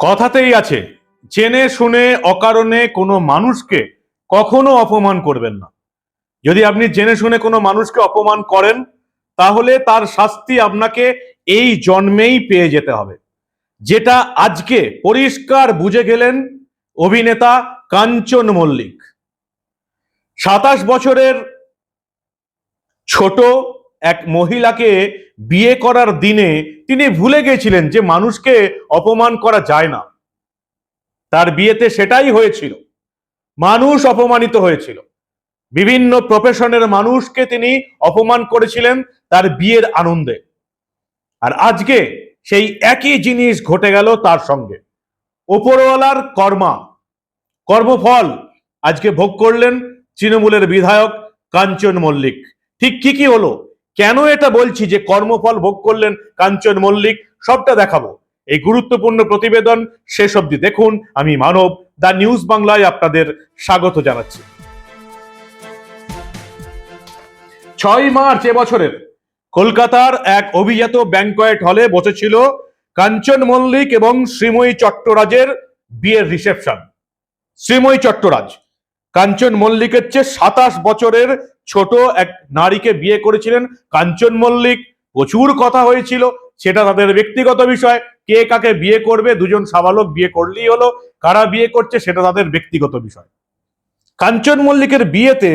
কথাতেই আছে, জেনে শুনে অকারণে কোনো মানুষকে কখনো অপমান করবেন না। যদি আপনি জেনে শুনে কোনো মানুষকে অপমান করেন, তাহলে তার শাস্তি আপনাকে এই জন্মেই পেয়ে যেতে হবে। যেটা আজকে পরিষ্কার বুঝে গেলেন অভিনেতা কাঞ্চন মল্লিক। সাতাশ বছরের ছোট এক মহিলাকে বিয়ে করার দিনে তিনি ভুলে গেছিলেন যে মানুষকে অপমান করা যায় না। তার বিয়েতে সেটাই হয়েছিল। মানুষ অপমানিত হয়েছিল। বিভিন্ন প্রফেশনের মানুষকে তিনি অপমান করেছিলেন তার বিয়ের আনন্দে। আর আজকে সেই একই জিনিস ঘটে গেল তার সঙ্গে। ওপরওয়ালার কর্মা, কর্মফল আজকে ভোগ করলেন তৃণমূলের বিধায়ক কাঞ্চন মল্লিক। ঠিক কি কি হলো। কেন এটা বলছি যে কর্মফল ভোগ করলেন কাঞ্চন মল্লিক? সবটা দেখাবো। এই গুরুত্বপূর্ণ প্রতিবেদন শেষ অবধি দেখুন। আমি মানব দা নিউজ বাংলায় আপনাদের স্বাগত জানাচ্ছি। ছয় মার্চ এবছরের কলকাতার এক অভিজাত ব্যাংকয়েট হলে বসেছিল কাঞ্চন মল্লিক এবং শ্রীময়ী চট্টরাজের বিয়ের রিসেপশন। শ্রীময়ী চট্টরাজ কাঞ্চন মল্লিকের চেয়ে সাতাশ বছরের ছোট এক নারীকে বিয়ে করেছিলেন কাঞ্চন মল্লিক। প্রচুর কথা হয়েছিল, সেটা তাদের ব্যক্তিগত বিষয়। কে কাকে বিয়ে করবে, দুজন সাবালক বিয়ে করলেই হলো, কারা বিয়ে করছে সেটা তাদের ব্যক্তিগত বিষয়। কাঞ্চন মল্লিকের বিয়েতে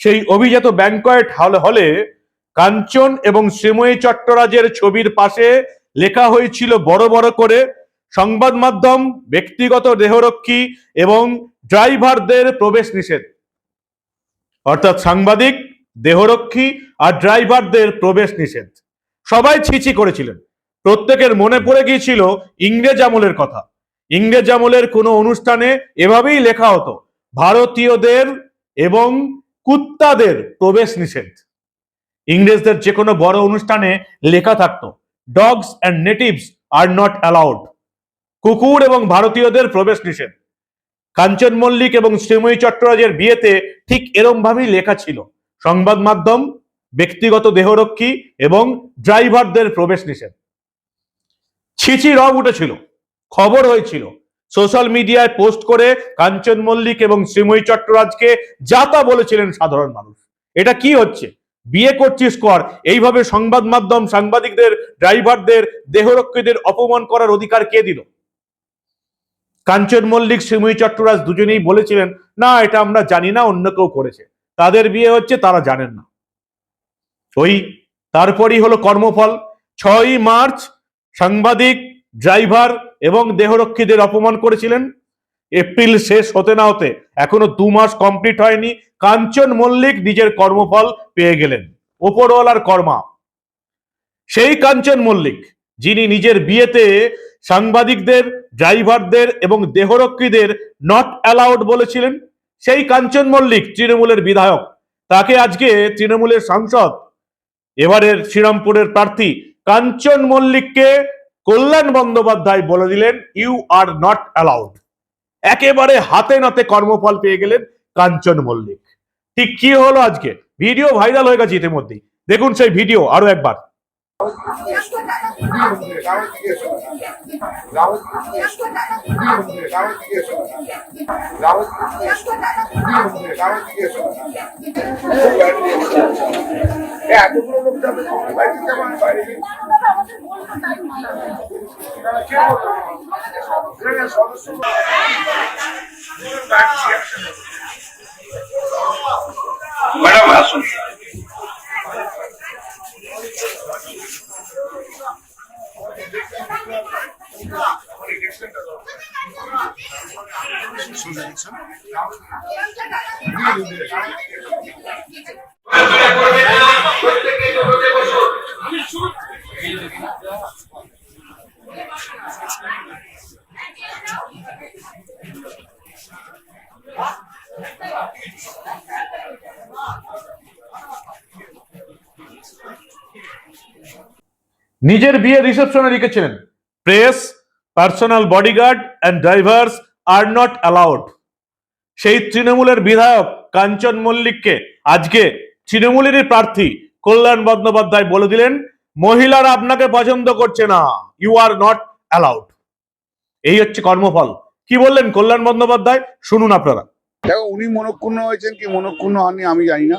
সেই অভিজাত ব্যাংকয়েট হলে হলে কাঞ্চন এবং শ্রীময়ী চট্টরাজের ছবির পাশে লেখা হয়েছিল বড় বড় করে সংবাদ মাধ্যম, ব্যক্তিগত দেহরক্ষী এবং ড্রাইভারদের প্রবেশ নিষেধ। অর্থাৎ সাংবাদিক, দেহরক্ষী আর ড্রাইভারদের প্রবেশ নিষেধ। সবাই ছিছি করেছিলেন। প্রত্যেকের মনে পড়ে গিয়েছিল ইংরেজ আমলের কথা। ইংরেজ আমলের কোনো অনুষ্ঠানে এভাবেই লেখা হতো, ভারতীয়দের এবং কুত্তাদের প্রবেশ নিষেধ। ইংরেজদের যে কোনো বড় অনুষ্ঠানে লেখা থাকতো dogs and natives are not allowed কুকুর এবং ভারতীয়দের প্রবেশ নিষেধ। কাঞ্চন মল্লিক এবং শ্রীময়ী চট্টরাজের বিয়েতে ঠিক এরম ভাবেই লেখা ছিল। সংবাদ মাধ্যম, ব্যক্তিগত দেহরক্ষী এবং ড্রাইভারদের প্রবেশ নিষেধ। ছিচি রব উঠেছিল, খবর হয়েছিল। সোশ্যাল মিডিয়ায় পোস্ট করে কাঞ্চন মল্লিক এবং শ্রীময়ী চট্টরাজকে যাতা বলেছিলেন সাধারণ মানুষ। এটা কি হচ্ছে? বিয়ে করছিস কর এইভাবে সংবাদ মাধ্যম সাংবাদিকদের, ড্রাইভারদের, দেহরক্ষীদের অপমান করার অধিকার কে দিল? কাঞ্চন মল্লিক, শ্রীময়ী চট্টরাজ দুজনেই বলেছিলেন, না, এটা আমরা জানি না, অন্য কেউ করেছে। তাদের বিয়ে হচ্ছে, তারা জানেন না। ওই, তারপরই হলো কর্মফল। ছয়ই মার্চ, সাংবাদিক, ড্রাইভার এবং দেহরক্ষীদের অপমান করেছিলেন। এপ্রিল শেষ হতে না হতে, এখনও দু মাস কমপ্লিট হয়নি, কাঞ্চন মল্লিক নিজের কর্মফল পেয়ে গেলেন, ওপরওয়ালার কর্মা। সেই কাঞ্চন মল্লিক, যিনি নিজের বিয়েতে সাংবাদিকদের, ড্রাইভারদের এবং দেহরক্ষীদের নট অ্যালাউড বলেছিলেন সেই কাঞ্চন মল্লিক, তৃণমূলের বিধায়ক। তাকে আজকে তৃণমূলের সাংসদ, এবারের শ্রীরামপুরের প্রার্থী কাঞ্চন মল্লিককে কল্যাণ বন্দ্যোপাধ্যায় বলে দিলেন ইউ আর নট অ্যালাউড একেবারে হাতে নাতে কর্মফল পেয়ে গেলেন কাঞ্চন মল্লিক। ঠিক কি হলো আজকে? ভিডিও ভাইরাল হয়ে গেছে ইতিমধ্যেই। দেখুন সেই ভিডিও আরও একবার। এতগুলো লোক যাবে বাড়িতে যাব বাইরে সদস্য ম্যাডাম আসুন। নিজের বিয়ে রিসেপশনে লিখেছিলেন press personal bodyguard and drivers are not allowed সেই তৃণমূলের বিধায়ক কাঞ্চন মল্লিককে আজকে তৃণমূলেরই প্রার্থী কল্যাণ বন্দ্যোপাধ্যায় বলে দিলেন, মহিলারা আপনাকে পছন্দ করছে না। ইউ আর নট অ্যালাউড এই হচ্ছে কর্মফল। কি বললেন কল্যাণ বন্দ্যোপাধ্যায়? শুনুন আপনারা। দেখো, উনি মনক্ষুণ্ণ হয়েছেন কি মনক্ষুণ্ণ হননি আমি জানি না।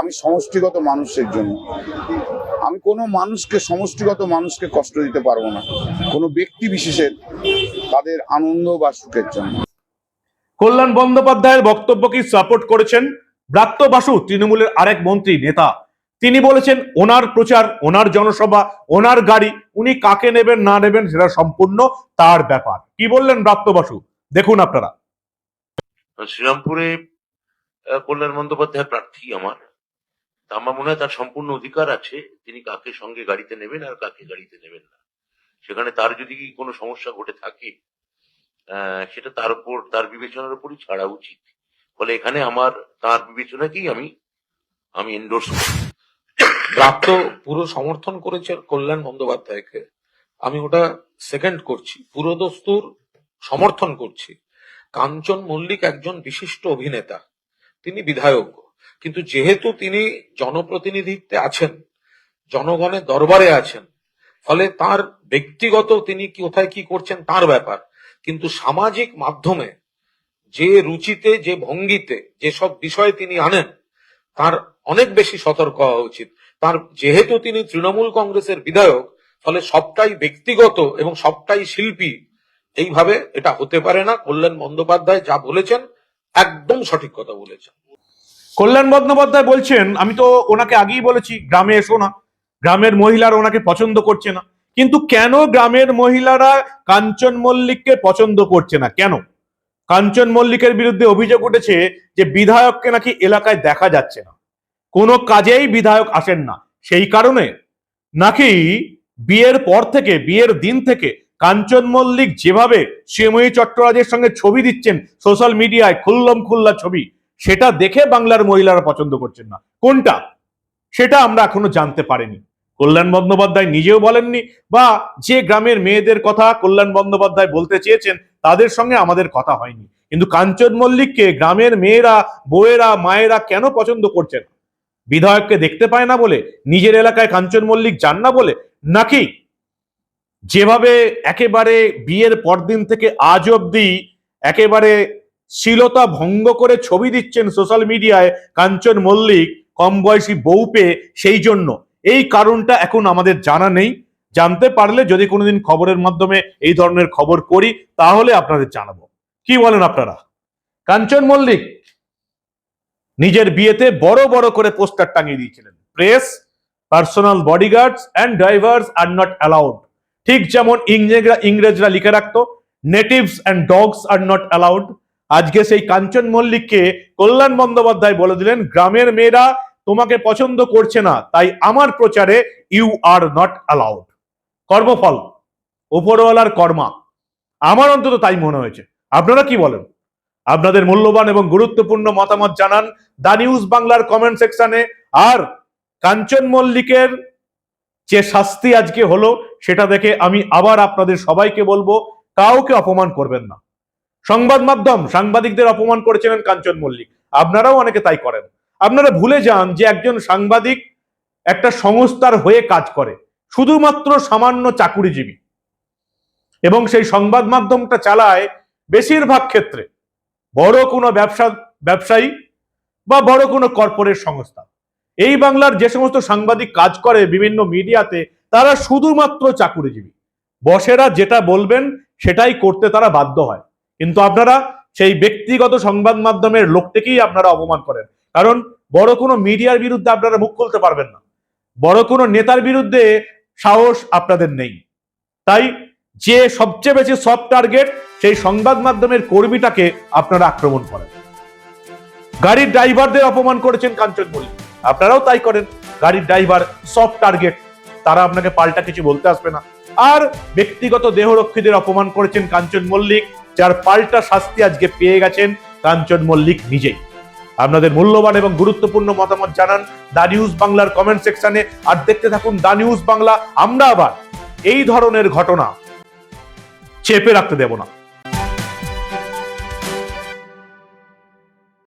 আমি সমষ্টিগত মানুষের জন্য। আমি কোনো মানুষকে সমষ্টিগত মানুষকে কষ্ট দিতে পারব না। কোনো ব্যক্তি বিশেষের তাদের আনন্দ বা সুখের জন্য। কল্যাণ বন্দ্যোপাধ্যায়ের বক্তব্যকে সাপোর্ট করেছেন? ব্রাত্য বাসু তৃণমূলের আরেক মন্ত্রী নেতা। তিনি বলেছেন ওনার প্রচার ওনার জনসভা ওনার গাড়ি উনি কাকে নেবেন না নেবেন সেটা সম্পূর্ণ তার ব্যাপার। কি বললেন ব্রাত্য বাসু? দেখুন আপনারা। শ্রীরামপুরে কল্যাণ বন্দ্যোপাধ্যায় প্রার্থী আমার। আমার মনে হয় তার সম্পূর্ণ অধিকার আছে, তিনি কাকে সঙ্গে গাড়িতে নেবেন আর কাকে গাড়িতে নেবেন না। সেখানে তার যদি কোনো সমস্যা ঘটে থাকে সেটা তার উপর, তার বিবেচনার উপরই ছাড়া উচিত। ফলে এখানে আমার, তার বিবেচনাকেই আমি আমি এন্ডোর্স প্রাপ্ত পুরো সমর্থন করেছে কল্যাণ বন্দ্যোপাধ্যায়কে। আমি ওটা সেকেন্ড করছি। পুরোদস্তুর সমর্থন করছি। কাঞ্চন মল্লিক একজন বিশিষ্ট অভিনেতা। তিনি বিধায়ক। কিন্তু যেহেতু তিনি জনপ্রতিনিধিত্বে আছেন, জনগণের দরবারে আছেন, ফলে তার ব্যক্তিগত তিনি কোথায় কি করছেন তার ব্যাপার। কিন্তু সামাজিক মাধ্যমে যে রুচিতে, যে ভঙ্গিতে যেসব বিষয়ে তিনি আনেন, তার অনেক বেশি সতর্ক হওয়া উচিত। তার যেহেতু তিনি তৃণমূল কংগ্রেসের বিধায়ক, ফলে সবটাই ব্যক্তিগত এবং সবটাই শিল্পী। এইভাবে এটা হতে পারে না। কল্যাণ বন্দ্যোপাধ্যায় যা বলেছেন একদম সঠিক কথা বলেছেন। কল্যাণ বন্দ্যোপাধ্যায় বলছেন, আমি তো ওনাকে আগেই বলেছি, গ্রামে এসো না। গ্রামের মহিলারা ওনাকে পছন্দ করছে না। কিন্তু কেন গ্রামের মহিলারা কাঞ্চন মল্লিককে পছন্দ করছে না? কেন? কাঞ্চন মল্লিকের বিরুদ্ধে অভিযোগ উঠেছে যে বিধায়ককে নাকি এলাকায় দেখা যাচ্ছে না। কোনো কাজেই বিধায়ক আসেন না। সেই কারণে নাকি বিয়ের পর থেকে, বিয়ের দিন থেকে কাঞ্চন মল্লিক যেভাবে শ্রীময়ী চট্টরাজের সঙ্গে ছবি দিচ্ছেন সোশ্যাল মিডিয়ায় খুল্লম খুল্লা ছবি, সেটা দেখে বাংলার মহিলারা পছন্দ করছেন না। কোনটা? সেটা আমরা এখনও জানতে পারিনি। কল্যাণ বন্দ্যোপাধ্যায় নিজেও বলেননি, বা যে গ্রামের মেয়েদের কথা কল্যাণ বন্দ্যোপাধ্যায় বলতে চেয়েছেন, তাদের সঙ্গে আমাদের কথা হয়নি। কিন্তু কাঞ্চন মল্লিককে গ্রামের মেয়েরা, বউয়েরা, মায়েরা কেন পছন্দ করছেন? বিধায়ককে দেখতে পায় না বলে, নিজের এলাকায় কাঞ্চন মল্লিক যান না বলে, নাকি যেভাবে একেবারে বিয়ের পরদিন থেকে আজ অব্দি একেবারে শ্লীলতা ভঙ্গ করে ছবি দিচ্ছেন সোশ্যাল মিডিয়ায় কাঞ্চন মল্লিক, কম বয়সী বউ পেয়ে সেই জন্য। এই কারণটা এখন আমাদের জানা নেই। জানতে পারলে যদি কোনোদিন খবরের মাধ্যমে এই ধরনের খবর করি, তাহলে আপনাদের জানাব। কি বলেন আপনারা? কাঞ্চন মল্লিক নিজের বিয়েতে বড় বড় করে পোস্টার টাঙিয়ে দিয়েছিলেন। Press, personal bodyguards and drivers are not allowed ঠিক যেমন ইংরেজরা ইংরেজরা লিখে রাখতো natives and dogs are not allowed আজকে সেই কাঞ্চন মল্লিককে কল্যাণ বন্দ্যোপাধ্যায় বলে দিলেন, গ্রামের মেয়েরা তোমাকে পছন্দ করছে না, তাই আমার প্রচারে ইউ আর নট অ্যালাউড কর্মফল, উপরওয়ালার কর্মা। আমার অন্তত তাই মনে হয়েছে। আপনারা কি বলেন? আপনাদের মূল্যবান এবং গুরুত্বপূর্ণ মতামত জানান দা নিউজ বাংলার কমেন্ট সেকশনে আর কাঞ্চন মল্লিকের যে শাস্তি আজকে হলো সেটা দেখে আমি আবার আপনাদের সবাইকে বলব, কাউকে অপমান করবেন না। সংবাদ মাধ্যম সাংবাদিকদের অপমান করেছিলেন কাঞ্চন মল্লিক। আপনারাও অনেকে তাই করেন। আপনারা ভুলে যান যে একজন সাংবাদিক একটা সংস্থার হয়ে কাজ করে, শুধুমাত্র সামান্য চাকুরিজীবী। এবং সেই সংবাদ মাধ্যমটা চালায় বেশিরভাগ ক্ষেত্রে। বড় কোনো ব্যবসা, ব্যবসায়ী বা বড় কোনো কর্পোরেট সংস্থা। এই বাংলার যে সমস্ত সাংবাদিক কাজ করে বিভিন্ন মিডিয়াতে তারা শুধুমাত্র চাকুরিজীবী। বসেরা যেটা বলবেন সেটাই করতে তারা বাধ্য হয়। কিন্তু আপনারা সেই ব্যক্তিগত সংবাদ মাধ্যমের লোকটিকেই আপনারা অপমান করেন। কারণ বড় কোনো মিডিয়ার বিরুদ্ধে আপনারা মুখ খুলতে পারবেন না। বড় কোনো নেতার বিরুদ্ধে সাহস আপনাদের নেই। তাই যে সবচেয়ে বেশি সফট টার্গেট সেই সংবাদ মাধ্যমের কর্মীটাকে আপনারা আক্রমণ করেন। গাড়ির ড্রাইভারদের অপমান করেছেন কাঞ্চন মল্লিক আপনারাও তাই করেন। গাড়ির ড্রাইভার সফট টার্গেট তারা আপনাকে পাল্টা কিছু বলতে আসবে না। আর ব্যক্তিগত দেহরক্ষীদের অপমান করেছেন কাঞ্চন মল্লিক, যার পাল্টা শাস্তি আজকে পেয়ে গেছেন কাঞ্চন মল্লিক নিজেই। আপনাদের মূল্যবান এবং গুরুত্বপূর্ণ মতামত জানান দা নিউজ বাংলার কমেন্ট সেকশনে, আর দেখতে থাকুন দা নিউজ বাংলা। আমরা আবার এই ধরনের ঘটনা চেপে রাখতে দেব না।